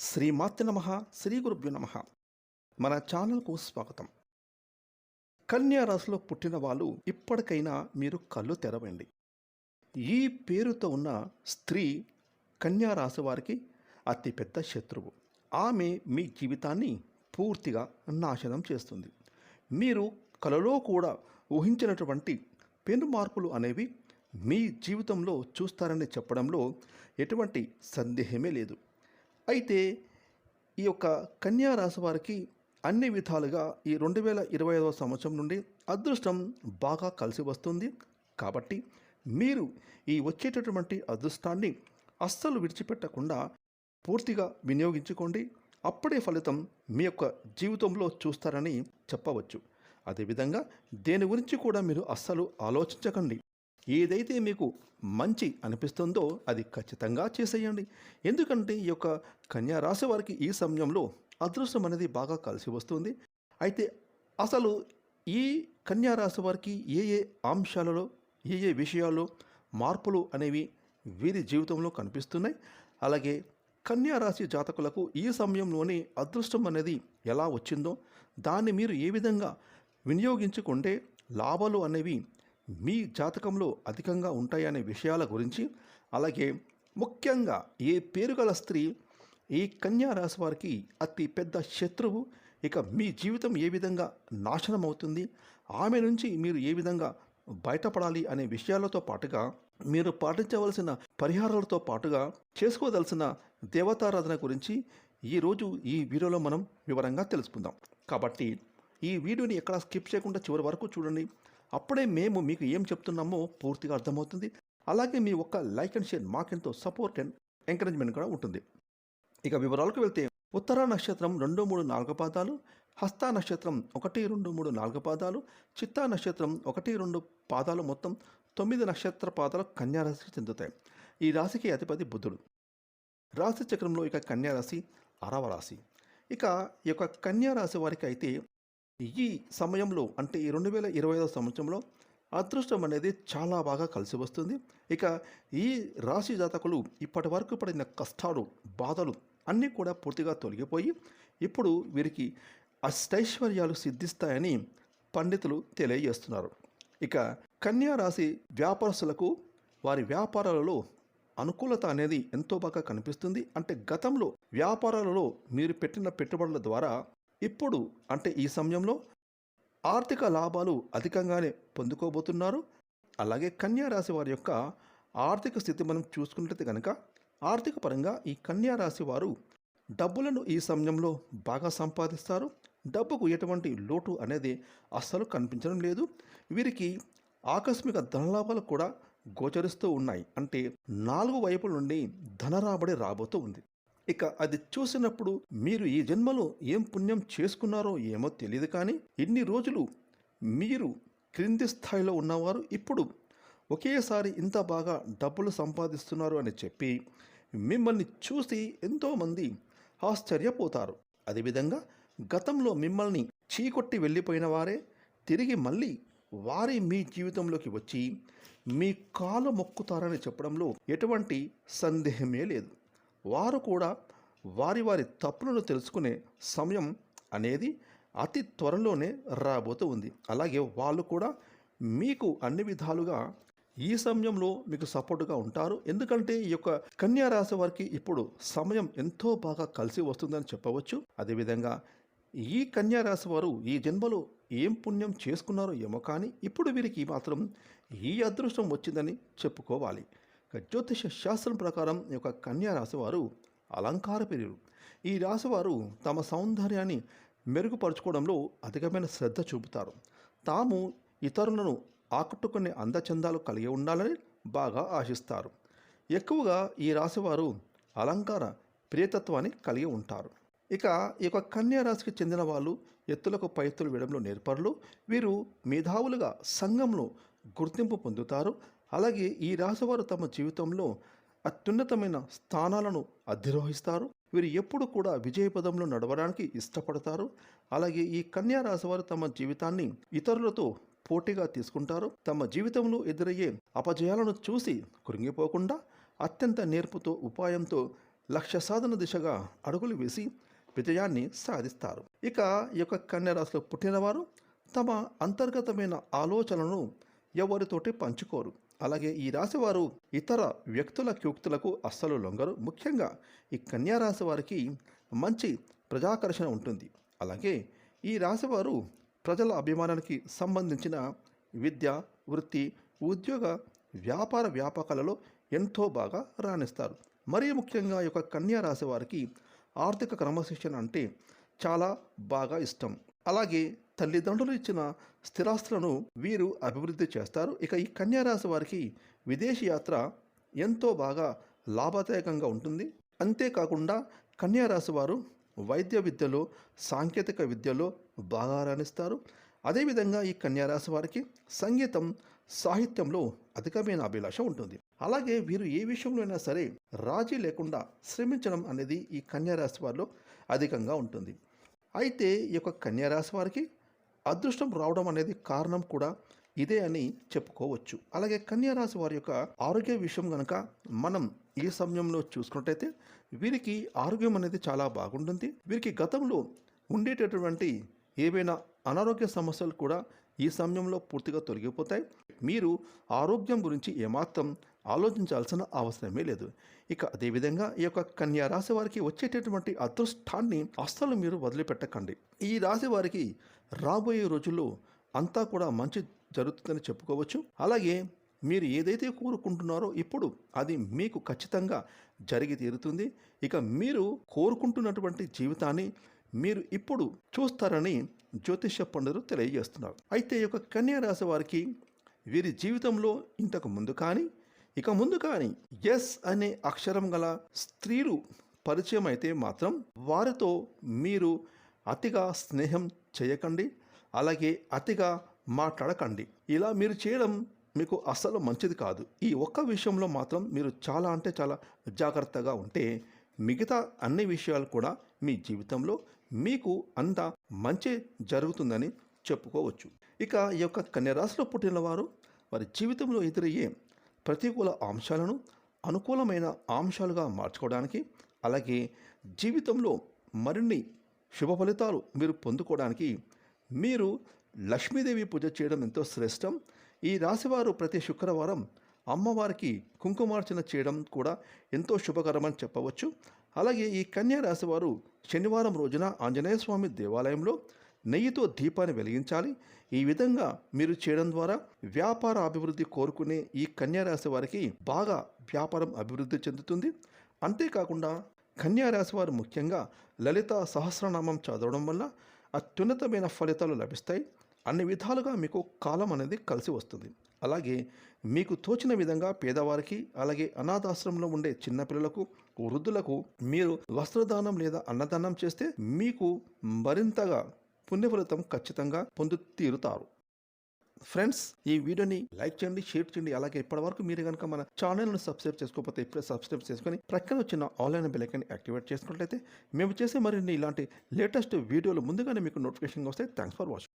శ్రీమాత్య నమ శ్రీ గురుభ్యు నమ. మన ఛానల్కు స్వాగతం. కన్యా రాశిలో పుట్టిన వాళ్ళు ఇప్పటికైనా మీరు కళ్ళు తెరవండి. ఈ పేరుతో ఉన్న స్త్రీ కన్యా రాశి వారికి అతిపెద్ద శత్రువు. ఆమె మీ జీవితాన్ని పూర్తిగా నాశనం చేస్తుంది. మీరు కలలో కూడా ఊహించినటువంటి పెను మార్పులు అనేవి మీ జీవితంలో చూస్తారని చెప్పడంలో ఎటువంటి సందేహమే లేదు. అయితే ఈ యొక్క కన్యా రాశి వారికి అన్ని విధాలుగా ఈ రెండు వేల ఇరవై ఐదవ సంవత్సరం నుండి అదృష్టం బాగా కలిసి వస్తుంది. కాబట్టి మీరు ఈ వచ్చేటటువంటి అదృష్టాన్ని అస్సలు విడిచిపెట్టకుండా పూర్తిగా వినియోగించుకోండి. అప్పుడే ఫలితం మీ యొక్క జీవితంలో చూస్తారని చెప్పవచ్చు. అదేవిధంగా దేని గురించి కూడా మీరు అస్సలు ఆలోచించకండి. ఏదైతే మీకు మంచి అనిపిస్తుందో అది ఖచ్చితంగా చేసేయండి. ఎందుకంటే ఈ యొక్క కన్యా రాశి వారికి ఈ సమయంలో అదృష్టం అనేది బాగా కలిసి వస్తుంది. అయితే అసలు ఈ కన్యా రాశి వారికి ఏ ఏ అంశాలలో ఏ ఏ విషయాల్లో మార్పులు అనేవి వీరి జీవితంలో కనిపిస్తున్నాయి? అలాగే కన్యా రాశి జాతకులకు ఈ సమయంలోనే అదృష్టం అనేది ఎలా వచ్చిందో దాన్ని మీరు ఏ విధంగా వినియోగించుకుంటే లాభాలు అనేవి మీ జాతకంలో అధికంగా ఉంటాయనే విషయాల గురించి అలాగే ముఖ్యంగా ఏ పేరు గల స్త్రీ ఈ కన్యా రాశి వారికి అతి పెద్ద శత్రువు ఇక మీ జీవితం ఏ విధంగా నాశనం అవుతుంది ఆమె నుంచి మీరు ఏ విధంగా బయటపడాలి అనే విషయాలతో పాటుగా మీరు పాటించవలసిన పరిహారాలతో పాటుగా చేసుకోదలసిన దేవతారాధన గురించి ఈరోజు ఈ వీడియోలో మనం వివరంగా తెలుసుకుందాం. కాబట్టి ఈ వీడియోని ఎక్కడ స్కిప్ చేయకుండా చివరి వరకు చూడండి. అప్పుడే మేము మీకు ఏం చెప్తున్నామో పూర్తిగా అర్థమవుతుంది. అలాగే మీ ఒక్క లైక్ అండ్ షేర్ మాకెంతో సపోర్ట్ అండ్ ఎంకరేజ్మెంట్ కూడా ఉంటుంది. ఇక వివరాలకు వెళ్తే ఉత్తర నక్షత్రం రెండు మూడు నాలుగు పాదాలు హస్త నక్షత్రం ఒకటి రెండు మూడు నాలుగు పాదాలు చిత్తా నక్షత్రం ఒకటి రెండు పాదాలు మొత్తం తొమ్మిది నక్షత్ర పాదాలు కన్యారాశికి చెందుతాయి. ఈ రాశికి అధిపతి బుద్ధుడు రాశి చక్రంలో ఇక కన్యారాశి అరవ రాశి. ఇక ఈ యొక్క కన్యారాశి వారికి అయితే ఈ సమయంలో అంటే ఈ రెండు వేల ఇరవై ఐదో సంవత్సరంలో అదృష్టం అనేది చాలా బాగా కలిసి వస్తుంది. ఇక ఈ రాశి జాతకులు ఇప్పటి వరకు పడిన కష్టాలు బాధలు అన్నీ కూడా పూర్తిగా తొలగిపోయి ఇప్పుడు వీరికి అష్టైశ్వర్యాలు సిద్ధిస్తాయని పండితులు తెలియజేస్తున్నారు. ఇక కన్యా రాశి వ్యాపారస్తులకు వారి వ్యాపారాలలో అనుకూలత అనేది ఎంతో బాగా కనిపిస్తుంది. అంటే గతంలో వ్యాపారాలలో మీరు పెట్టిన పెట్టుబడుల ద్వారా ఇప్పుడు అంటే ఈ సమయంలో ఆర్థిక లాభాలు అధికంగానే పొందుకోబోతున్నారు. అలాగే కన్యా రాశి వారి యొక్క ఆర్థిక స్థితి మనం చూసుకున్నట్లయితే కనుక ఆర్థిక పరంగా ఈ కన్యారాశి వారు డబ్బులను ఈ సమయంలో బాగా సంపాదిస్తారు. డబ్బుకు ఎటువంటి లోటు అనేది అస్సలు కనిపించడం లేదు. వీరికి ఆకస్మిక ధనలాభాలు కూడా గోచరిస్తూ ఉన్నాయి. అంటే నాలుగు వైపుల నుండి ధనరాబడి రాబోతూ ఉంది. ఇక అది చూసినప్పుడు మీరు ఈ జన్మలో ఏం పుణ్యం చేసుకున్నారో ఏమో తెలియదు కానీ ఇన్ని రోజులు మీరు క్రింది స్థాయిలో ఉన్నవారు ఇప్పుడు ఒకేసారి ఇంత బాగా డబ్బులు సంపాదిస్తున్నారు అని చెప్పి మిమ్మల్ని చూసి ఎంతోమంది ఆశ్చర్యపోతారు. అదేవిధంగా గతంలో మిమ్మల్ని చీకొట్టి వెళ్ళిపోయిన వారే తిరిగి మళ్ళీ వారి మీ జీవితంలోకి వచ్చి మీ కాలు మొక్కుతారని చెప్పడంలో ఎటువంటి సందేహమే లేదు. వారు కూడా వారి వారి తప్పులను తెలుసుకునే సమయం అనేది అతి త్వరలోనే రాబోతూ ఉంది. అలాగే వాళ్ళు కూడా మీకు అన్ని విధాలుగా ఈ సమయంలో మీకు సపోర్టుగా ఉంటారు. ఎందుకంటే ఈ యొక్క కన్యా రాశి వారికి ఇప్పుడు సమయం ఎంతో బాగా కలిసి వస్తుందని చెప్పవచ్చు. అదేవిధంగా ఈ కన్యా రాశి వారు ఈ జన్మలో ఏం పుణ్యం చేసుకున్నారో ఏమో కానీ ఇప్పుడు వీరికి మాత్రం ఈ అదృష్టం వచ్చిందని చెప్పుకోవాలి. జ్యోతిష శాస్త్రం ప్రకారం ఈ యొక్క కన్యా రాశివారు అలంకార ప్రియులు. ఈ రాశివారు తమ సౌందర్యాన్ని మెరుగుపరుచుకోవడంలో అధికమైన శ్రద్ధ చూపుతారు. తాము ఇతరులను ఆకట్టుకునే అందచందాలు కలిగి ఉండాలని బాగా ఆశిస్తారు. ఎక్కువగా ఈ రాశివారు అలంకార ప్రియతత్వాన్ని కలిగి ఉంటారు. ఇక ఈ యొక్క కన్యా రాశికి చెందిన వాళ్ళు ఎత్తులకు పైత్తులు వేయడంలో నేర్పరులు. వీరు మేధావులుగా సంఘంలో గుర్తింపు పొందుతారు. అలాగే ఈ రాశివారు తమ జీవితంలో అత్యున్నతమైన స్థానాలను అధిరోహిస్తారు. వీరు ఎప్పుడు కూడా విజయపదంలో నడవడానికి ఇష్టపడతారు. అలాగే ఈ కన్యా రాశివారు తమ జీవితాన్ని ఇతరులతో పోటీగా తీసుకుంటారు. తమ జీవితంలో ఎదురయ్యే అపజయాలను చూసి కృంగిపోకుండా అత్యంత నేర్పుతో ఉపాయంతో లక్ష్య సాధన దిశగా అడుగులు వేసి విజయాన్ని సాధిస్తారు. ఇక ఈ యొక్క కన్యా రాశిలో పుట్టినవారు తమ అంతర్గతమైన ఆలోచనలను ఎవరితోటి పంచుకోరు. అలాగే ఈ రాశి వారు ఇతర వ్యక్తుల క్యూక్తులకు అస్సలు లొంగరు. ముఖ్యంగా ఈ కన్యా రాశి వారికి మంచి ప్రజాకర్షణ ఉంటుంది. అలాగే ఈ రాశివారు ప్రజల అభిమానానికి సంబంధించిన విద్య వృత్తి ఉద్యోగ వ్యాపార వ్యాపకాలలో ఎంతో బాగా రాణిస్తారు. మరీ ముఖ్యంగా ఈ యొక్క కన్యా రాశి వారికి ఆర్థిక క్రమశిక్షణ అంటే చాలా బాగా ఇష్టం. అలాగే తల్లిదండ్రులు ఇచ్చిన స్థిరాస్తులను వీరు అభివృద్ధి చేస్తారు. ఇక ఈ కన్యారాశి వారికి విదేశీ యాత్ర ఎంతో బాగా లాభదాయకంగా ఉంటుంది. అంతేకాకుండా కన్యారాశి వారు వైద్య విద్యలో సాంకేతిక విద్యలో బాగా రాణిస్తారు. అదేవిధంగా ఈ కన్యారాశి వారికి సంగీతం సాహిత్యంలో అధికమైన అభిలాష ఉంటుంది. అలాగే వీరు ఏ విషయంలో అయినా సరే రాజీ లేకుండా శ్రమించడం అనేది ఈ కన్యారాశి వారిలో అధికంగా ఉంటుంది. అయితే ఈ యొక్క కన్యారాశి వారికి అదృష్టం రావడం అనేది కారణం కూడా ఇదే అని చెప్పుకోవచ్చు. అలాగే కన్యా రాశి వారి యొక్క ఆరోగ్య విషయం కనుక మనం ఈ సమయంలో చూసుకున్నట్టయితే వీరికి ఆరోగ్యం అనేది చాలా బాగుంటుంది. వీరికి గతంలో ఉండేటటువంటి ఏవైనా అనారోగ్య సమస్యలు కూడా ఈ సమయంలో పూర్తిగా తొలగిపోతాయి. మీరు ఆరోగ్యం గురించి ఏమాత్రం ఆలోచించాల్సిన అవసరమే లేదు. ఇక అదేవిధంగా ఈ యొక్క కన్యా రాశి వారికి వచ్చేటటువంటి అదృష్టాన్ని అస్సలు మీరు వదిలిపెట్టకండి. ఈ రాశి వారికి రాబోయే రోజుల్లో అంతా కూడా మంచి జరుగుతుందని చెప్పుకోవచ్చు. అలాగే మీరు ఏదైతే కోరుకుంటున్నారో ఇప్పుడు అది మీకు ఖచ్చితంగా జరిగి తీరుతుంది. ఇక మీరు కోరుకుంటున్నటువంటి జీవితాన్ని మీరు ఇప్పుడు చూస్తారని జ్యోతిష్య పండితులు తెలియజేస్తున్నారు. అయితే ఈ యొక్క కన్యా రాశి వారికి వీరి జీవితంలో ఇంతకు ముందు కానీ ఇక ముందు కానీ ఎస్ అనే అక్షరం గల స్త్రీలు పరిచయం అయితే మాత్రం వారితో మీరు అతిగా స్నేహం చేయకండి అలాగే అతిగా మాట్లాడకండి. ఇలా మీరు చేయడం మీకు అస్సలు మంచిది కాదు. ఈ ఒక్క విషయంలో మాత్రం మీరు చాలా అంటే చాలా జాగ్రత్తగా ఉంటే మిగతా అన్ని విషయాలు కూడా మీ జీవితంలో మీకు అంత మంచి జరుగుతుందని చెప్పుకోవచ్చు. ఇక ఈ యొక్క కన్యరాశిలో పుట్టిన వారు వారి జీవితంలో ఎదురయ్యే ప్రతికూల అంశాలను అనుకూలమైన అంశాలుగా మార్చుకోవడానికి అలాగే జీవితంలో మరిన్ని శుభ ఫలితాలు మీరు పొందుకోవడానికి మీరు లక్ష్మీదేవి పూజ చేయడం ఎంతో శ్రేష్టం. ఈ రాశివారు ప్రతి శుక్రవారం అమ్మవారికి కుంకుమార్చన చేయడం కూడా ఎంతో శుభకరమని చెప్పవచ్చు. అలాగే ఈ కన్యా రాశివారు శనివారం రోజున ఆంజనేయ స్వామి దేవాలయంలో నెయ్యితో దీపాన్ని వెలిగించాలి. ఈ విధంగా మీరు చేయడం ద్వారా వ్యాపార అభివృద్ధి కోరుకునే ఈ కన్యారాశి వారికి బాగా వ్యాపారం అభివృద్ధి చెందుతుంది. అంతేకాకుండా కన్యారాశి వారు ముఖ్యంగా లలిత సహస్రనామం చదవడం వల్ల అత్యున్నతమైన ఫలితాలు లభిస్తాయి. అన్ని విధాలుగా మీకు కాలం అనేది కలిసి వస్తుంది. అలాగే మీకు తోచిన విధంగా పేదవారికి అలాగే అనాథాశ్రమంలో ఉండే చిన్నపిల్లలకు వృద్ధులకు మీరు వస్త్రదానం లేదా అన్నదానం చేస్తే మీకు మరింతగా పుణ్యఫలితం ఖచ్చితంగా పొందు తీరుతారు ఫ్రెండ్స్ ఈ వీడియోని లైక్ చేయండి షేర్ చేయండి. అలాగే ఇప్పటివరకు మీరు కనుక మన ఛానల్ను సబ్స్క్రైబ్ చేసుకోకపోతే ఇప్పుడే సబ్స్క్రైబ్ చేసుకొని ప్రక్కన వచ్చిన ఆన్లైన్ బెలైకన్ యాక్టివేట్ చేసుకున్నట్లయితే మేము చేసే మరిన్ని ఇలాంటి లేటెస్ట్ వీడియోలు ముందుగానే మీకు నోటిఫికేషన్ వస్తాయి. Thanks for watching